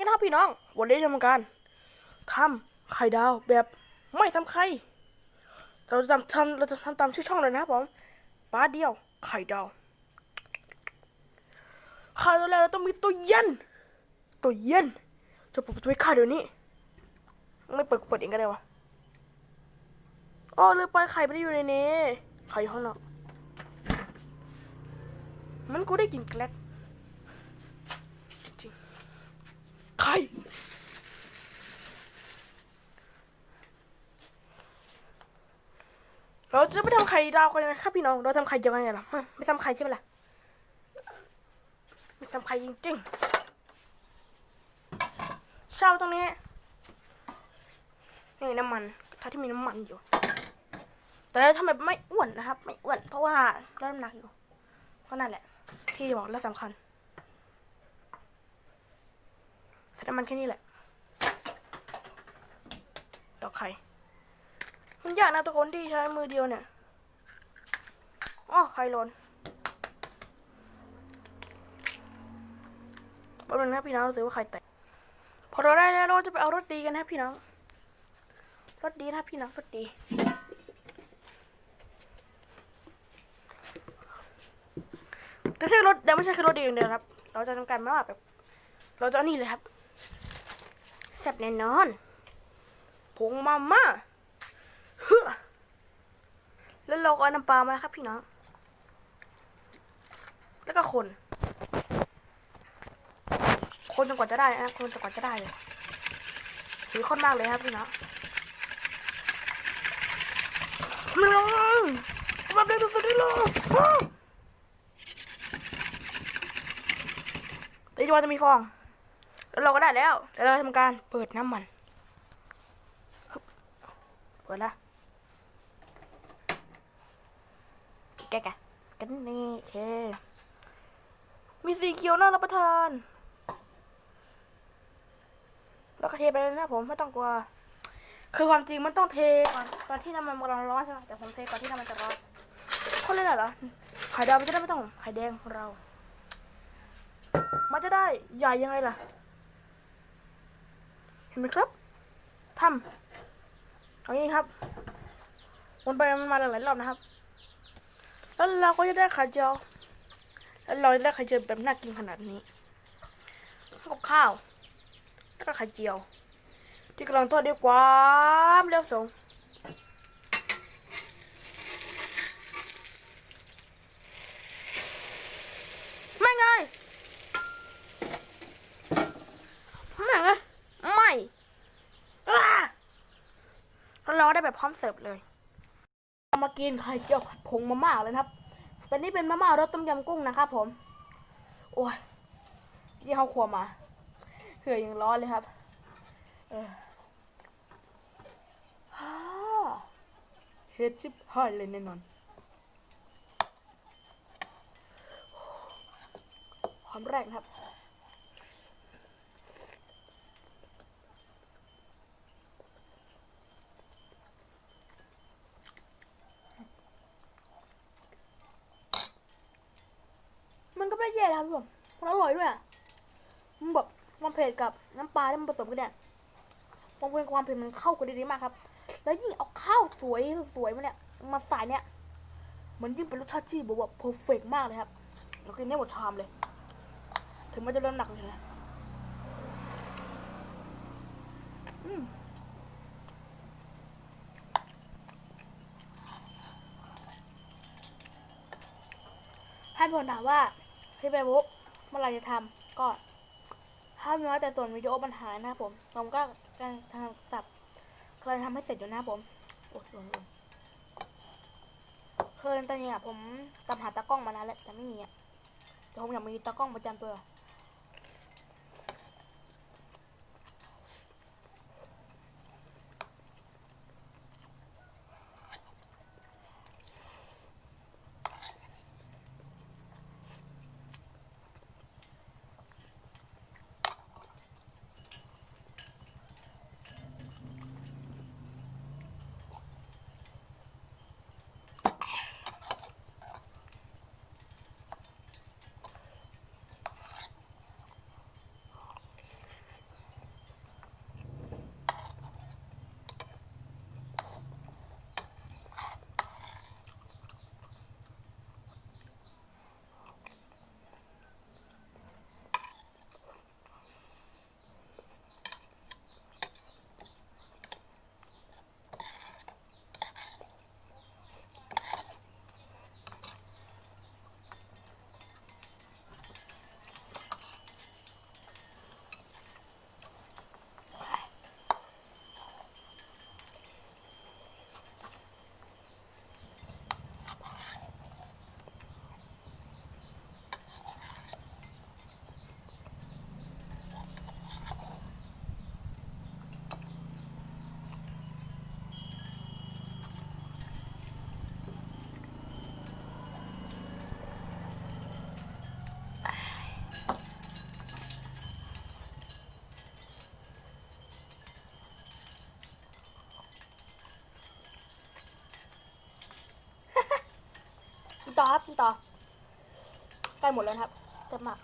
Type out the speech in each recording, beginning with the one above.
กันนะครับพี่น้อง วันนี้จะทำการทำไข่ดาวแบบไม่ทำไข่ เราจะทำเราจะทำตามชื่อช่องเลยนะครับผมป้าเดียว ไข่ดาวไข่ตัวแรกเราต้องมีตัวเย็น ตัวเย็น จะเปิดประตูให้ข้าเดี๋ยวนี้ ไม่เปิดเปิดเองก็ได้วะอ๋อเลยไปไข่ไม่ได้อยู่ในนี้ ไข่อยู่ข้างนอกมันกูได้กินแกลกจริง ๆไข่เราจะไปทำไข่ดาวกันนะครับพี่น้อง เราทำไข่ยังไงล่ะไม่ทำไข่ใช่ไหมล่ะ ไม่ทำไข่จริงๆเช่าตรงนี้นี่น้ำมันกระทะที่มีน้ำมันอยู่ แต่ทำแบบไม่อ้วนนะครับ ไม่อ้วน เพราะว่าลดน้ำหนักอยู่ เพราะนั่นแหละ ที่บอกและสำคัญใส่ น้ำมันแค่นี้แหละ ดอกไข่ มันยากนะทุกคนที่ใช้มือเดียวเนี่ยอ๋อไข่หล่นแป๊บนึงนะพี่น้องรู้สึกว่าไข่แตก พอเราได้แล้วเราจะไปเอารถดีกันนะพี่น้อง รถดีนะพี่น้องรถดีแต่ถ้ารถเดี๋ยวไม่ใช่แค่รถดีอย่างเดียวครับ เราจะทำการมาแบบ เราจะนี่เลยครับ แซ่บแน่นอน ผงมาม่าเฮ้อแล้วเราก็เอาน้ำปลามาครับพี่น้อง แล้วก็คน คนจนกว่าจะได้นะคนจนกว่าจะได้เลยถือข้นมากเลยครับพี่น้องมันลงมาเป็นสุดๆได้เลยอ้าวเดี๋ยวจะมีฟอง แล้วเราก็ได้แล้วเดี๋ยวเราทำการเปิดน้ำมันเปิดละแกะกะกันนี่โอเคมีสีเขียวน่ารับประทาน แล้วก็เทไปเลยนะผมไม่ต้องกลัว คือความจริงมันต้องเทก่อนตอนที่น้ำมันกำลังร้อนใช่ไหมแต่ผมเทก่อนที่น้ำมันจะร้อนคนเลยเหรอไข่ดาวมันจะได้ไม่ต้องไข่แดงของเรา มันจะได้ใหญ่ยังไงล่ะ เห็นไหมครับทำเอางี้ครับวนไปมันมาหลายรอบนะครับ แล้วเราก็จะได้ไข่เจียวแล้วเราจะได้ไข่เจียวแบบน่ากินขนาดนี้กับข้าว แล้วก็ไข่เจียว ที่กำลังทอดด้วยความเร็วสูงไม่ไงไม่ไงไม่อ้า แบบพร้อมเสิร์ฟเลยเรามากินไข่เจียวผัดผงมาม่าเลยครับเป็นนี่เป็นมาม่ารสต้มยำกุ้งนะครับผม โอ้ยที่เขาครัวมาเหื่อยังร้อนเลยครับ เออเฮ็ดชิบหายเลยแน่นอนความแรกนะครับ มัน ก็ไม่ได้แย่นะครับผมมันอร่อยด้วยอะมันแบบมันเผ็ดกับน้ำปลาที่มันผสมกันเนี่ยมันเป็นความเผ็ดมันเข้ากันดีมากครับ แล้วยิ่งเอาข้าวสวยสวยมาเนี่ยมาใส่เนี่ยมันยิ่งเป็นรสชาติที่แบบว่าเพอร์เฟกมากเลยครับแล้วกินได้หมดชามเลย ถึงมันจะเริ่มหนักเลยนะอืมให้ผลถามว่า ที่ไปบุ๊กเมื่อไรจะทำก็ถ้ามน้อยแต่ส่วนวิดีโอปัญหานะครับผมผมก็การทำสับเคยทำให้เสร็จอยู่นะผมโอ้ยลงลงเคยตอนนี้อะผมตามหาตากล้องมานานแล้วแต่ไม่มีอะแต่ผมอยากมีตากล้องประจำตัว ต่อใกล้หมดแล้วครับเจ็บมาก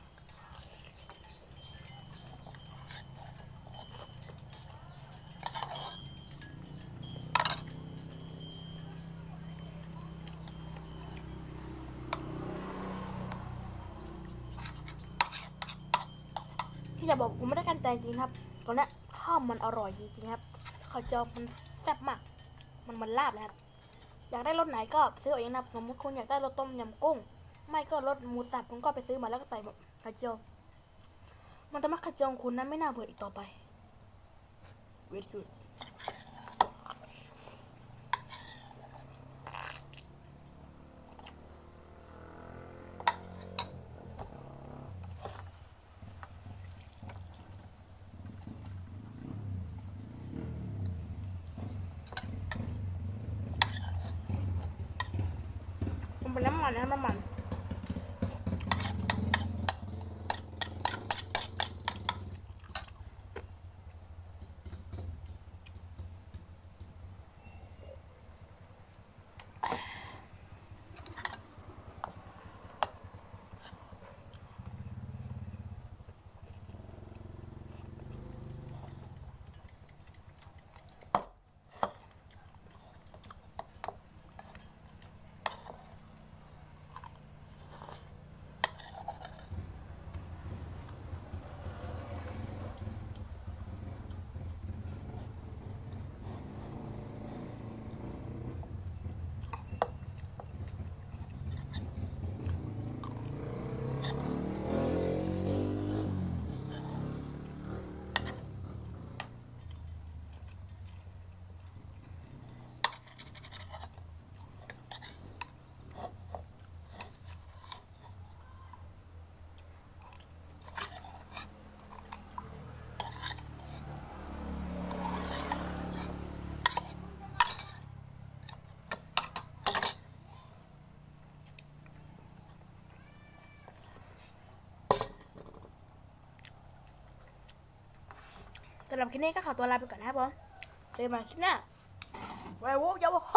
ที่จะบอกผมไม่ได้กันใจจริงครับตอนนี้ยข้าวมันอร่อยจริงๆครับข้าวเจียวมันแซ่บมาก มันมันลาบนะครับ อยากได้รสไหนก็ซื้อเอาเองนะสมมติคุณอยากได้รสต้มยำกุ้ง ไม่ก็รสหมูสับคุณก็ไปซื้อมาแล้วก็ใส่แบบข่เจียว มันทำให้ไข่เจียวคุณนั้นไม่น่าเบื่ออีกต่อไป เวทยุด มันนะครับน้ำมัน สำหรับคลิปนี้ก็ขอตัวลาไปก่อนนะครับผมเจอกันใหม่คลิปหน้าไวโวฟยาวโฮ